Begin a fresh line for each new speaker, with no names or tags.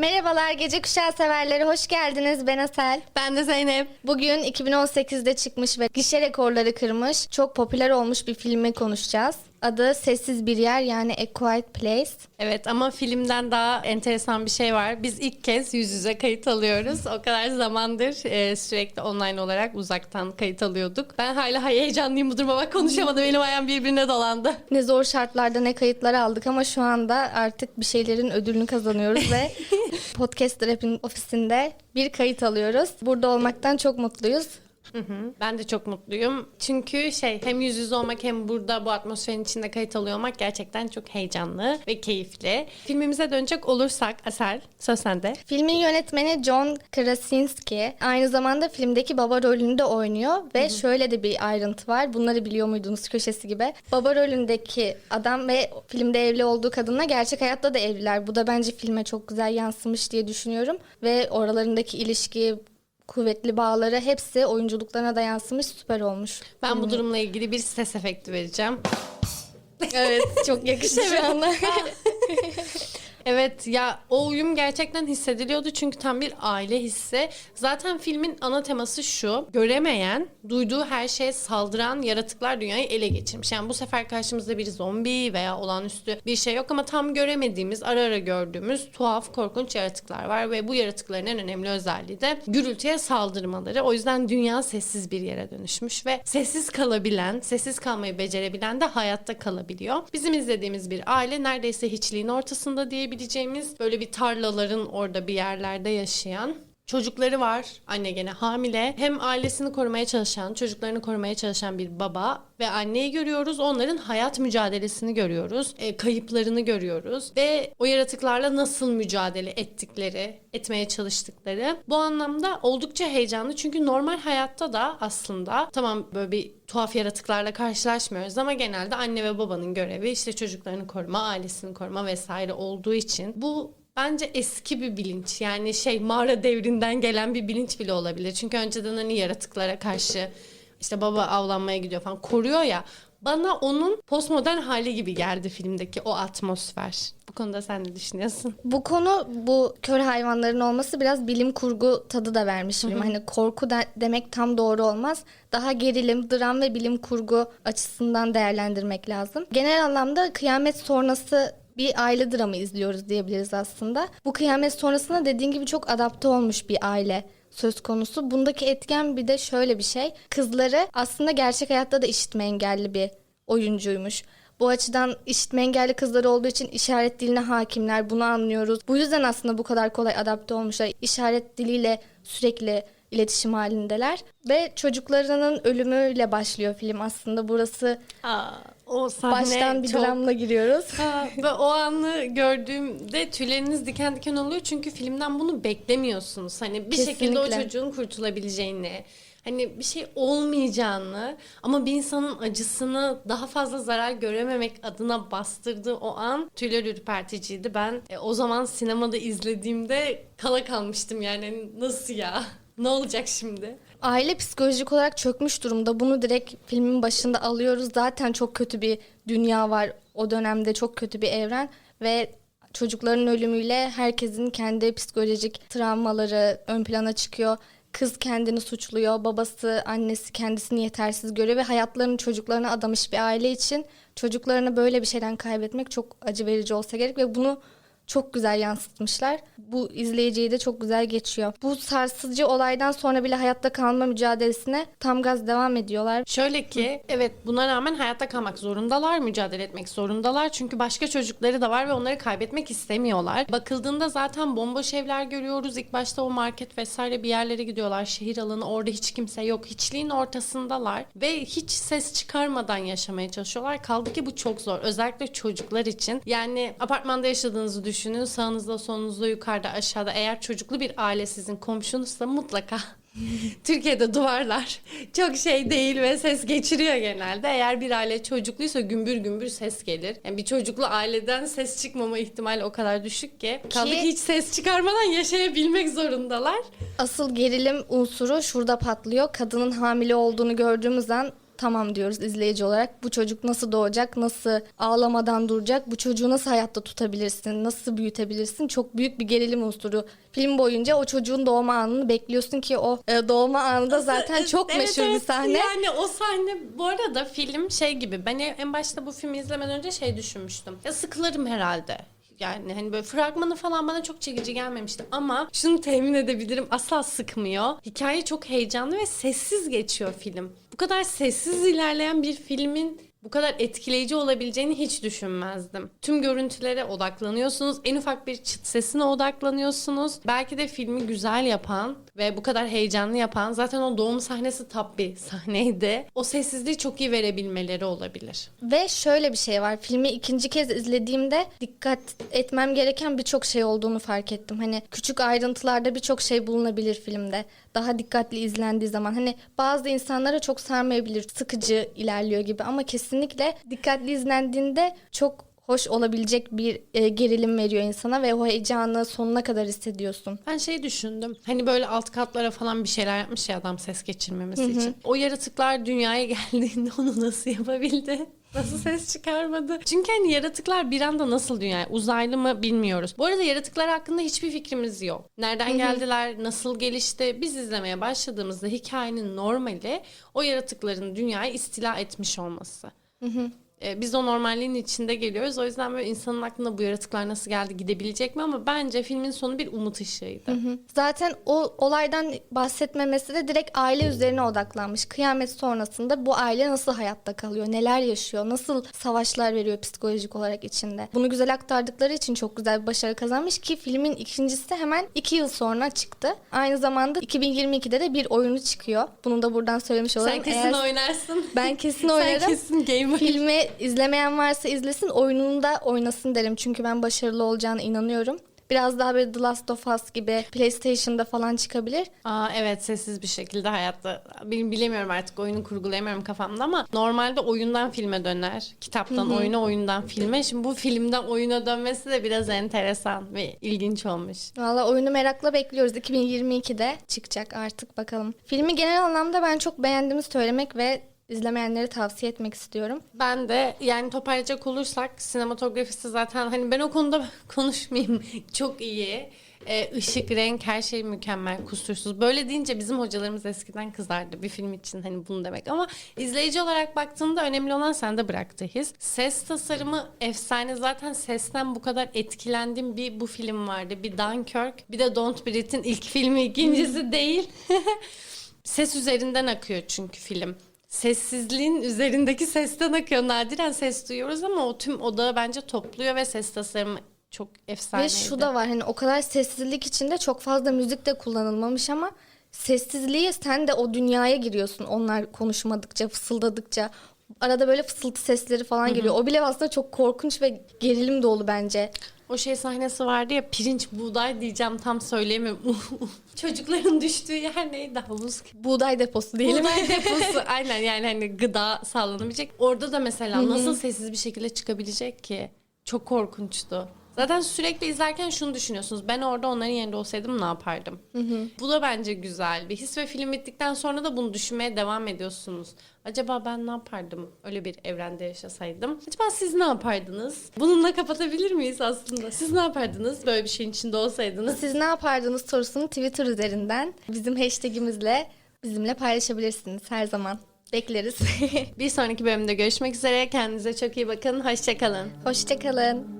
Merhabalar Gece Kuşağı severleri hoş geldiniz ben Asel.
Ben de Zeynep.
Bugün 2018'de çıkmış ve gişe rekorları kırmış çok popüler olmuş bir filmi konuşacağız. Adı Sessiz Bir Yer yani A Quiet Place.
Evet ama filmden daha enteresan bir şey var. Biz ilk kez yüz yüze kayıt alıyoruz. O kadar zamandır e, sürekli online olarak uzaktan kayıt alıyorduk. Ben hala heyecanlıyım bu duruma bak konuşamadım. Elim ayağım birbirine dolandı.
Ne zor şartlarda ne kayıtlar aldık ama şu anda artık bir şeylerin ödülünü kazanıyoruz ve Podcast Rap'in ofisinde bir kayıt alıyoruz. Burada olmaktan çok mutluyuz.
Hı hı. Ben de çok mutluyum. Çünkü şey hem yüz yüze olmak hem burada bu atmosferin içinde kayıt alıyor olmak gerçekten çok heyecanlı ve keyifli. Filmimize dönecek olursak Asel söz sende.
Filmin yönetmeni John Krasinski aynı zamanda filmdeki baba rolünü de oynuyor ve şöyle de bir ayrıntı var. Bunları biliyor muydunuz köşesi gibi. Baba rolündeki adam ve filmde evli olduğu kadınla gerçek hayatta da evliler. Bu da bence filme çok güzel yansımış diye düşünüyorum. Ve oralarındaki ilişki, kuvvetli bağları hepsi oyunculuklarına da yansımış süper olmuş.
Ben bu durumla ilgili bir ses efekti vereceğim.
Evet çok yakıştı şu anda.
Evet ya o uyum gerçekten hissediliyordu çünkü tam bir aile hissi. Zaten filmin ana teması şu. Göremeyen, duyduğu her şeye saldıran yaratıklar dünyayı ele geçirmiş. Yani bu sefer karşımızda bir zombi veya olağanüstü bir şey yok ama tam göremediğimiz, ara ara gördüğümüz tuhaf, korkunç yaratıklar var ve bu yaratıkların en önemli özelliği de gürültüye saldırmaları. O yüzden dünya sessiz bir yere dönüşmüş ve sessiz kalabilen, sessiz kalmayı becerebilen de hayatta kalabiliyor. Bizim izlediğimiz bir aile neredeyse hiçliğin ortasında diyebileceğimiz böyle bir tarlaların orada bir yerlerde yaşayan Çocukları var. Anne gene hamile. Hem ailesini korumaya çalışan, çocuklarını korumaya çalışan bir baba ve anneyi görüyoruz. Onların hayat mücadelesini görüyoruz. E, kayıplarını görüyoruz. Ve o yaratıklarla nasıl mücadele ettikleri, etmeye çalıştıkları. Bu anlamda oldukça heyecanlı. Çünkü normal hayatta da aslında tamam böyle bir tuhaf yaratıklarla karşılaşmıyoruz ama genelde anne ve babanın görevi işte çocuklarını koruma, ailesini koruma vesaire olduğu için bu Bence eski bir bilinç yani şey mağara devrinden gelen bir bilinç bile olabilir. Çünkü önceden hani yaratıklara karşı işte baba avlanmaya gidiyor falan koruyor ya. Bana onun postmodern hali gibi geldi filmdeki o atmosfer. Bu konuda sen ne düşünüyorsun?
Bu konu bu kör hayvanların olması biraz bilim kurgu tadı da vermiş film. Hani korku de- demek tam doğru olmaz. Daha gerilim, dram ve bilim kurgu açısından değerlendirmek lazım. Genel anlamda kıyamet sonrası bir aile dramı izliyoruz diyebiliriz aslında. Bu kıyamet sonrasında dediğin gibi çok adapte olmuş bir aile söz konusu. Bundaki etken bir de şöyle bir şey. Kızları aslında gerçek hayatta da işitme engelli bir oyuncuymuş. Bu açıdan işitme engelli kızları olduğu için işaret diline hakimler. Bunu anlıyoruz. Bu yüzden aslında bu kadar kolay adapte olmuşlar. İşaret diliyle sürekli iletişim halindeler. Ve çocuklarının ölümüyle başlıyor film aslında. Burası
Aa, o sahne
baştan bir
çok...
dramla giriyoruz.
Ha, ve o anı gördüğümde tüyleriniz diken diken oluyor çünkü filmden bunu beklemiyorsunuz. Hani bir şekilde o
Kesinlikle.
çocuğun kurtulabileceğini, hani bir şey olmayacağını ama bir insanın acısını daha fazla zarar görememek adına bastırdığı o an tüyler ürperticiydi. Ben e, o zaman sinemada izlediğimde kala kalmıştım yani Hani nasıl ya? Ne olacak şimdi?
Aile psikolojik olarak çökmüş durumda. Bunu direkt filmin başında alıyoruz. Zaten çok kötü bir dünya var. O dönemde çok kötü bir evren ve çocukların ölümüyle herkesin kendi psikolojik travmaları ön plana çıkıyor. Kız kendini suçluyor, babası, annesi kendisini yetersiz görüyor ve hayatlarını çocuklarına adamış bir aile için çocuklarını böyle bir şeyden kaybetmek çok acı verici olsa gerek ve bunu çok güzel yansıtmışlar. Bu izleyiciyi de çok güzel geçiyor. Bu sarsıcı olaydan sonra bile hayatta kalma mücadelesine tam gaz devam ediyorlar.
Şöyle ki evet buna rağmen hayatta kalmak zorundalar, mücadele etmek zorundalar. Çünkü başka çocukları da var ve onları kaybetmek istemiyorlar. Bakıldığında zaten bomboş evler görüyoruz. İlk başta o market vesaire bir yerlere gidiyorlar. Şehir alanı orada hiç kimse yok. Hiçliğin ortasındalar ve hiç ses çıkarmadan yaşamaya çalışıyorlar. Kaldı ki bu çok zor. Özellikle çocuklar için. Yani apartmanda yaşadığınızı düşünün. Sağınızda, solunuzda, yukarıda, aşağıda. Eğer çocuklu bir aile sizin komşunuzsa mutlaka Türkiye'de duvarlar çok şey değil ve ses geçiriyor genelde. Eğer bir aile çocukluysa gümbür gümbür ses gelir. Yani bir çocuklu aileden ses çıkmama ihtimali o kadar düşük ki. Kaldı ki hiç ses çıkarmadan yaşayabilmek zorundalar.
Asıl gerilim unsuru şurada patlıyor. Kadının hamile olduğunu gördüğümüz an tamam diyoruz izleyici olarak. Bu çocuk nasıl doğacak, nasıl ağlamadan duracak, bu çocuğu nasıl hayatta tutabilirsin, nasıl büyütebilirsin? Çok büyük bir gerilim unsuru. Film boyunca o çocuğun doğma anını bekliyorsun ki o e, doğma anı da zaten çok
Evet,
meşhur bir
evet.
sahne.
Yani o sahne bu arada film şey gibi. Ben en başta bu filmi izlemeden önce şey düşünmüştüm. Ya sıkılırım herhalde. Yani hani böyle fragmanı falan bana çok çekici gelmemişti ama şunu temin edebilirim asla sıkmıyor. Hikaye çok heyecanlı ve sessiz geçiyor film. Kadar sessiz ilerleyen bir filmin bu kadar etkileyici olabileceğini hiç düşünmezdim. Tüm görüntülere odaklanıyorsunuz. En ufak bir çıt sesine odaklanıyorsunuz. Belki de filmi güzel yapan ve bu kadar heyecanlı yapan zaten o doğum sahnesi tap bir sahneydi. O sessizliği çok iyi verebilmeleri olabilir.
Ve şöyle bir şey var. Filmi ikinci kez izlediğimde dikkat etmem gereken birçok şey olduğunu fark ettim. Hani küçük ayrıntılarda birçok şey bulunabilir filmde. Daha dikkatli izlendiği zaman. Hani bazı insanlara çok sarmayabilir. Sıkıcı ilerliyor gibi ama kesinlikle dikkatli izlendiğinde çok hoş olabilecek bir e, gerilim veriyor insana ve o heyecanı sonuna kadar hissediyorsun.
Ben şey düşündüm. Hani böyle alt katlara falan bir şeyler yapmış ya adam ses geçirmemesi için. O yaratıklar dünyaya geldiğinde onu nasıl yapabildi? Nasıl ses çıkarmadı? Çünkü hani yaratıklar bir anda nasıl dünyaya uzaylı mı bilmiyoruz. Bu arada yaratıklar hakkında hiçbir fikrimiz yok. Nereden geldiler, nasıl gelişti? Biz izlemeye başladığımızda hikayenin normali o yaratıkların dünyayı istila etmiş olması. Ee, Biz o normalliğin içinde geliyoruz. O yüzden böyle insanın aklına bu yaratıklar nasıl geldi gidebilecek mi? Ama bence filmin sonu bir umut ışığıydı.
Zaten o olaydan bahsetmemesi de direkt aile üzerine odaklanmış. Kıyamet sonrasında bu aile nasıl hayatta kalıyor, neler yaşıyor, nasıl savaşlar veriyor psikolojik olarak içinde. Bunu güzel aktardıkları için çok güzel bir başarı kazanmış ki filmin ikincisi hemen iki yıl sonra çıktı. Aynı zamanda 2022'de de bir oyunu çıkıyor. Bunu da buradan söylemiş olalım.
Sen kesin
Eğer-
oynarsın.
Ben kesin
Sen
oynarım.
kesin gamer.
Filmi izlemeyen varsa izlesin, oyununu da oynasın derim. Çünkü ben başarılı olacağına inanıyorum. Biraz daha böyle The Last of Us gibi PlayStation'da falan çıkabilir.
Aa, evet sessiz bir şekilde hayatta. Bilemiyorum artık oyunu kurgulayamıyorum kafamda ama normalde oyundan filme döner. Kitaptan oyuna, oyundan filme. Şimdi bu filmden oyuna dönmesi de biraz enteresan ve ilginç olmuş.
Valla oyunu merakla bekliyoruz. 2022'de çıkacak artık bakalım. Filmi genel anlamda ben çok beğendiğimi söylemek ve izlemeyenlere tavsiye etmek istiyorum.
Ben de yani toparlayacak olursak sinematografisi zaten hani ben o konuda konuşmayayım çok iyi. Ee, ışık, renk her şey mükemmel, kusursuz. Böyle deyince bizim hocalarımız eskiden kızardı bir film için hani bunu demek. Ama izleyici olarak baktığında önemli olan sende bıraktığı his. Ses tasarımı efsane. Zaten sesten bu kadar etkilendiğim bir bu film vardı. Bir Dunkirk, bir de Don't Breathe'in ilk filmi, ikincisi değil. Ses üzerinden akıyor çünkü film. Sessizliğin üzerindeki sesten akıyor. Nadiren ses duyuyoruz ama o tüm odağı bence topluyor ve ses tasarımı çok efsaneydi.
Ve şu da var hani o kadar sessizlik içinde çok fazla müzik de kullanılmamış ama sessizliğe sen de o dünyaya giriyorsun onlar konuşmadıkça, fısıldadıkça. Arada böyle fısıltı sesleri falan geliyor. O bile aslında çok korkunç ve gerilim dolu bence.
O şey sahnesi vardı ya pirinç buğday diyeceğim tam söyleyemiyorum. Çocukların düştüğü yer neydi? Havuz
Buğday deposu diyelim.
Buğday deposu aynen yani hani gıda sağlanabilecek. Orada da mesela nasıl sessiz bir şekilde çıkabilecek ki? Çok korkunçtu. Zaten sürekli izlerken şunu düşünüyorsunuz. Ben orada onların yerinde olsaydım ne yapardım? Bu da bence güzel bir his ve film bittikten sonra da bunu düşünmeye devam ediyorsunuz. Acaba ben ne yapardım öyle bir evrende yaşasaydım? Acaba siz ne yapardınız? Bununla kapatabilir miyiz aslında? Siz ne yapardınız böyle bir şeyin içinde olsaydınız?
Siz ne yapardınız sorusunu Twitter üzerinden bizim hashtagimizle bizimle paylaşabilirsiniz her zaman. Bekleriz.
Bir sonraki bölümde görüşmek üzere. Kendinize çok iyi bakın. Hoşçakalın.
Hoşçakalın.